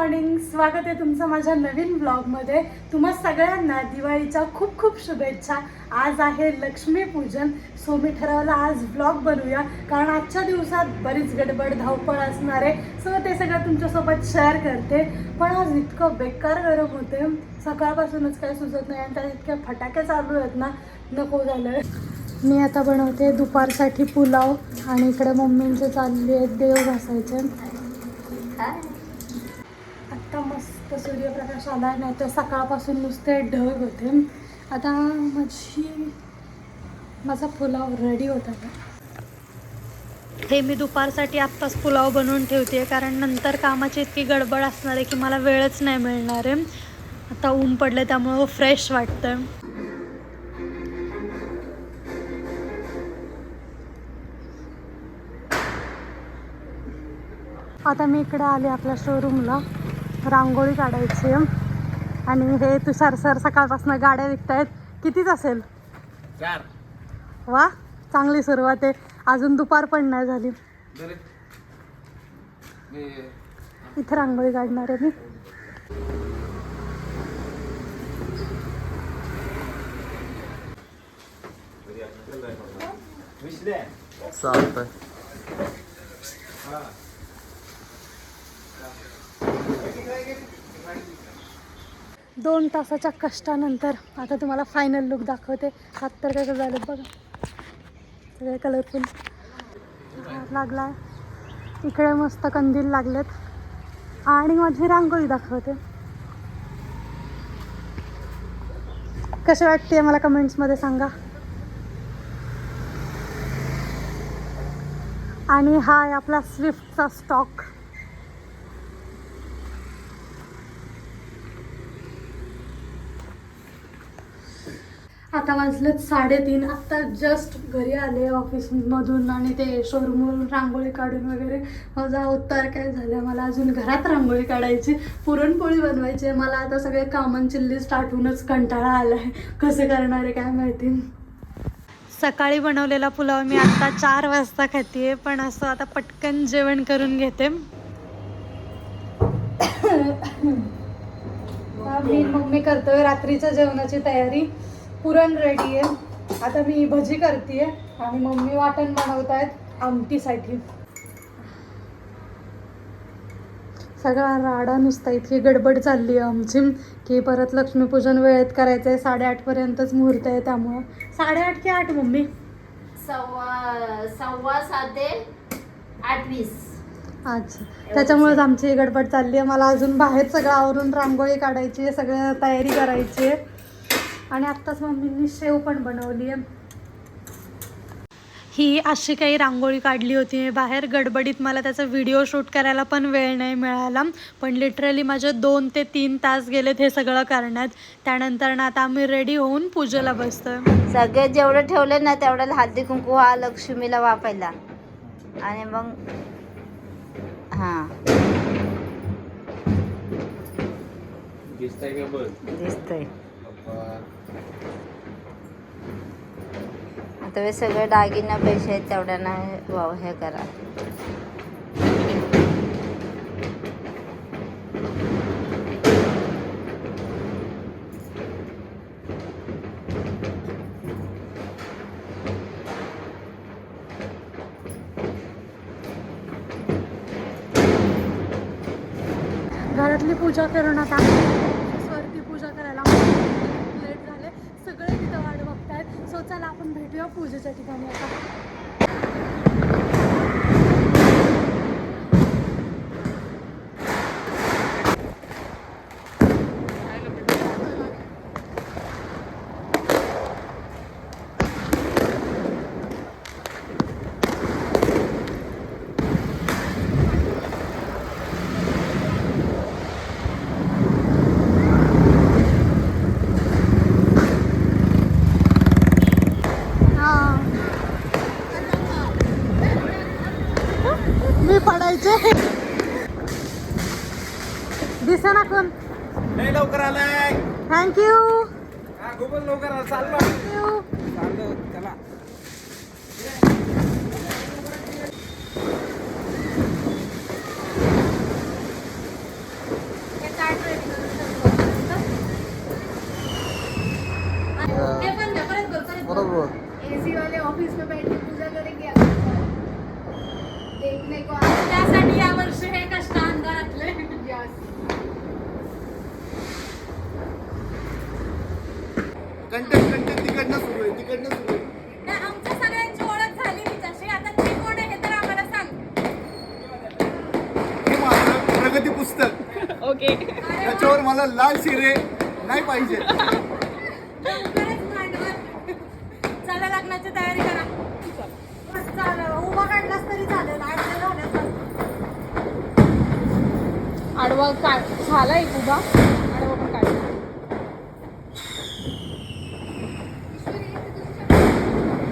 Morning स्वागत आहे तुमचं माझ्या नवीन ब्लॉगमध्ये तुम्हा सगळ्यांना दिवाळीच्या खूप खूप शुभेच्छा. आज आहे लक्ष्मीपूजन. सो मी ठरवलं आज ब्लॉग बनवूया. कारण आजच्या दिवसात बरीच गडबड धावपळ असणार आहे. सो ते सगळं तुमच्यासोबत शेअर करते. पण आज इतकं बेकार गरम होते. सकाळपासूनच काही सुचत नाही आणि त्यात इतके फटाके चालू आहेत ना नको झालं मी आता बनवते दुपारसाठी पुलाव आणि इकडे मम्मींचे चालले आहेत देव घासायचे आत्ता मस्त सूर्यप्रकाश आला नाही तर सकाळपासून नुसते ढग होते. आता माझी माझा पुलाव रेडी होता हे मी दुपारसाठी आत्ताच पुलाव बनवून ठेवते कारण नंतर कामाची इतकी गडबड असणार आहे की मला वेळच नाही मिळणार आहे. आता ऊन पडलं त्यामुळं फ्रेश वाटतं आता मी इकडे आले आपल्या शोरूमला रांगोळी काढायची. आणि हे तुषार सर सकाळपासून गाड्या विकतायत. कितीच असेल? चार. वा चांगली सुरुवात आहे. अजून दुपार पण नाही झाली. इथे रांगोळी काढणार आहे मी. विसले चालतंय. दोन तासाच्या कष्टानंतर आता तुम्हाला फायनल लुक दाखवते. हात तर कसं झालं बघा. सगळे कलरफुल लागला इकडे मस्त कंदील लागलेत. आणि माझी रांगोळी दाखवते. कशी वाटते मला कमेंट्समध्ये सांगा. आणि हा आहे आपला स्विफ्टचा स्टॉक आता वाजलेत साडेतीन. आता जस्ट घरी आले ऑफिसमधून आणि ते शोरूमवरून रांगोळी काढून वगैरे. माझा अवतार काय झालं? मला अजून घरात रांगोळी काढायची पुरणपोळी बनवायची आहे. मला आता सगळे कामांची लिस्ट आठवूनच कंटाळा आला आहे कसे करणार आहे काय माहिती? सकाळी बनवलेला पुलाव मी आता चार वाजता खाते पण असं आता पटकन जेवण करून घेते. मी मम्मी करतोय रात्रीच्या जेवणाची तयारी. पुरण रेडी आहे. आता मी भजी करते आणि मम्मी वाटण बनवत आहेत आमटीसाठी. सगळा राडा नुसता इतकी गडबड चालली आहे आमची की परत लक्ष्मीपूजन वेळेत करायचं आहे साडेआठपर्यंतच मुहूर्त आहे त्यामुळं. साडेआठ की आठ मम्मी? सव्वा सव्वा सात ते आठ वीस. अच्छा. त्याच्यामुळेच आमची ही गडबड चालली आहे. मला अजून बाहेर सगळं आवरून रांगोळी काढायची आहे सगळं तयारी करायची आहे. आणि आत्ताच मम्मींनी शेव पण बनवली आहे. ही अशी काही रांगोळी काढली होती. बाहेर गडबडीत मला त्याचा व्हिडिओ शूट करायला पण वेळ नाही मिळाला. पण लिटरली माझे दोन ते तीन तास गेलेत हे सगळं करण्यात. त्यानंतर ना आता आम्ही रेडी होऊन पूजेला बसतोय. सगळे जेवढं ठेवले ना तेवढं हळदी कुंकू हा लक्ष्मीला वापायला आणि मग हा. दिसतंय. आता हे सगळे दागिना पैसे आहेत तेवढ्याना वाव हे करा. घरातली पूजा करून आता ऑफिसवरती पूजा करायला लेट झाले सगळे तिथं वाट बघतायत सो चला आपण भेटूया पूजेच्या ठिकाणी आता हा मी पडायचे दिसे ना कोण? नाही लवकर आलाय. थँक्यू हा खूपच लवकर आला. चाललो थँक्यू चाललो चला. इकडनं सुरू आहे. नाही, आमच्या सगळ्यांची ओळख झाली तिच्याशी. आता ती कोण आहे हे तर आम्हाला सांग. हे माझं प्रगती पुस्तक. ओके. त्याच्यावर मला लाल शिरे नाही पाहिजे. लवकरच मांडवर. चला लग्नाची तयारी करा. चालेल उभा काढलास तरी चालेल आडव्या झाल्यास आडवा काढ झाला एक उभा. आडवा पण काढ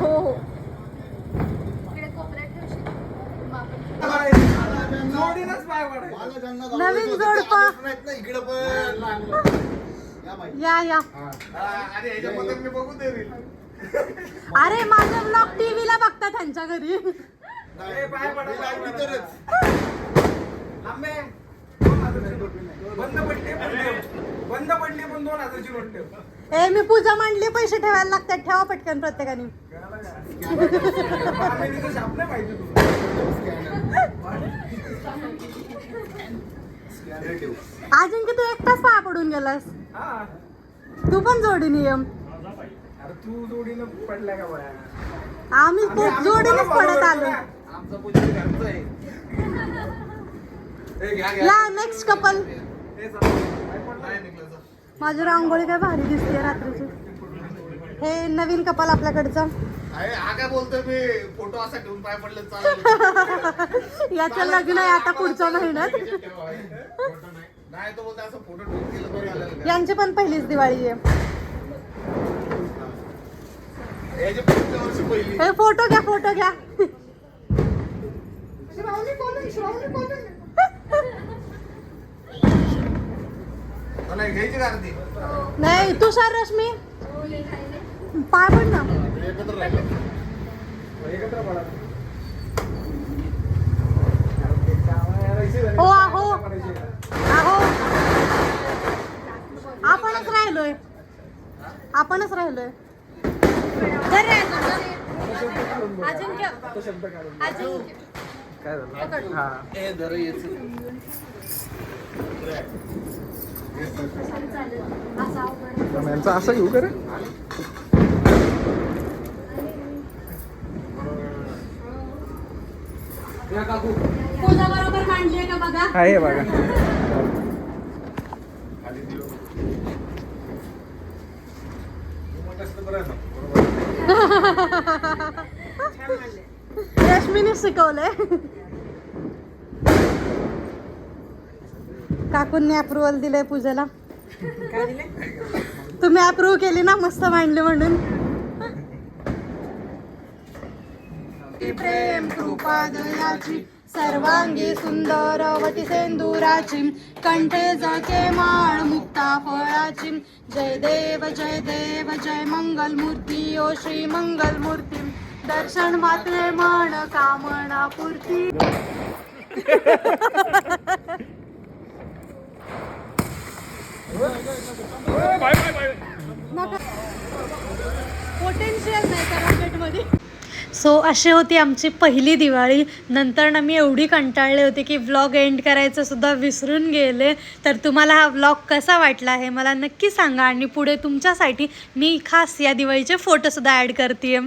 हो हो जोडीनच पाय पडायचं. मला ज्यांना नवीन दाखवायचं होतं ते जोडपं. आलेच नाहीत ना इकडं पण या बाई. या या आणि ह्याच्याबद्दल मी बघू दे रील. अरे माझा ब्लॉग टीव्हीला बघतात त्यांच्या घरी ए, पाय पडा, हे पाय लावली पडा. तरच. आंबे, दोन हजारची नोट. बंद पडली पण ठेव. बंद पडली पण दोन हजारची नोट ठेव ए मी पूजा मांडली पैसे ठेवायला लागतात ठेवा पटकन प्रत्येकाने फॅमिलीचं शाप नाही माहिती तुला स्कॅनर ठेवू. अजिंक्य तू एकटाच पाया पडून गेलास? हा. तू पण जोडी नियम अरे तू जोडीनं पडलाय का बाया आम्ही जोडीनेच पडत आलो. या नेक्स्ट कपल हे पडलं? माझी रांगोळी काय भारी दिसते रात्रीची. हे नवीन कपल आपल्याकडचं. अरे, हा काय बोलतोय मी? फोटो असा ठेवून पाय पडले चालेल याचं लग्न आहे आता पुढच्या महिन्यात. फोटो नाही. नाही. तो बोलतो असं फोटो ठेवून बरं. यांची पण पहिलीच दिवाळी आहे. याची पुढच्या वर्षी पहिली. फोटो घ्या फोटो घ्या. हे घ्यायची का अर्धी? नाही तुषार रश्मी. पाय पड ना. एकत्र राहिलं एकत्र पडा. हो, आहो. आहो. आपणच राहिलोय. आपणच राहिलोय. धर रे? अजिंक्य तो शब्द काढून. अजिंक्य काय झालं? पकड. हा. पण यांचं असं घेऊ का रे पूजा बरोबर मांडली का बघा? आहे बघा. रश्मीने शिकवलंय. काकूंनी अप्रुव्हल दिलंय पूजेला. तुम्ही अप्रूव्ह केली ना मस्त मांडली म्हणून. प्रेम कृपा दयाची. सर्वांगी सुंदर वटी सेंदुराची. कंठे जके माळ मुक्ता फळाची. जय देव जय देव जय मंगल मूर्ती ओ श्री मंगल मूर्ती दर्शन मात्रे म्हण कामना पूर्ती. पोटेन्शियल नाही त्या रॉकेटमध्ये सो अशी होती आमची पहिली दिवाळी. नंतर ना मी एवढी कंटाळले होते की व्लॉग एंड करायचं सुद्धा विसरून गेले. तर तुम्हाला हा व्लॉग कसा वाटला हे मला नक्की सांगा आणि पुढे तुमच्यासाठी मी खास या दिवाळीचे फोटोसुद्धा ॲड करते